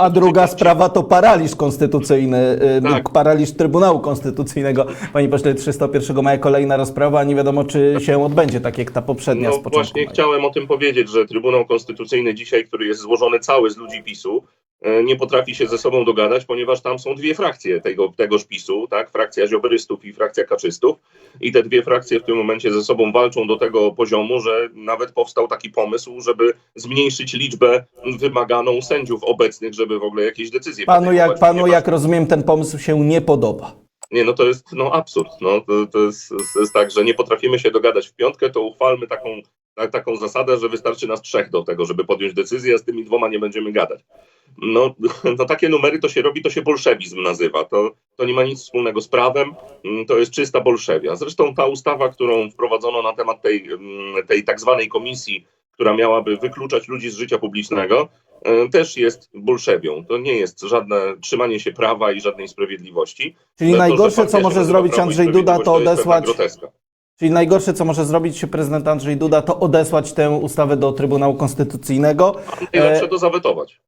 a druga sprawa to paraliż konstytucyjny, y, Tak. paraliż Trybunału Konstytucyjnego. Panie pośle, 301 maja kolejna rozprawa, a nie wiadomo, czy się odbędzie, tak jak ta poprzednia No z początku właśnie maja. chciałem o tym powiedzieć, że Trybunał Konstytucyjny dzisiaj, który jest złożony cały z ludzi PiSu, nie potrafi się ze sobą dogadać, ponieważ tam są dwie frakcje tego, tegoż PiSu, tak? Frakcja ziobrystów i frakcja kaczystów. I te dwie frakcje w tym momencie ze sobą walczą do tego poziomu, że nawet powstał taki pomysł, żeby zmniejszyć liczbę wymaganą sędziów obecnych, żeby w ogóle jakieś decyzje Panu, jak, panu, ponieważ- jak rozumiem, ten pomysł się nie podoba. Nie, no to jest no, absurd. No, to, to, jest, to jest tak, że nie potrafimy się dogadać w piątkę, to uchwalmy taką, ta, taką zasadę, że wystarczy nas trzech do tego, żeby podjąć decyzję, a z tymi dwoma nie będziemy gadać. No, no takie numery to się robi, to się bolszewizm nazywa. To, to nie ma nic wspólnego z prawem, mm, to jest czysta bolszewia. Zresztą ta ustawa, którą wprowadzono na temat tej, mm, tej tak zwanej komisji, która miałaby wykluczać ludzi z życia publicznego, e, też jest bolszewią. To nie jest żadne trzymanie się prawa i żadnej sprawiedliwości. Czyli To, najgorsze, co może zrobić i Andrzej Duda, to odesłać. groteska. Czyli najgorsze, co może zrobić prezydent Andrzej Duda, to odesłać tę ustawę do Trybunału Konstytucyjnego. Najlepsze E, to zawetować.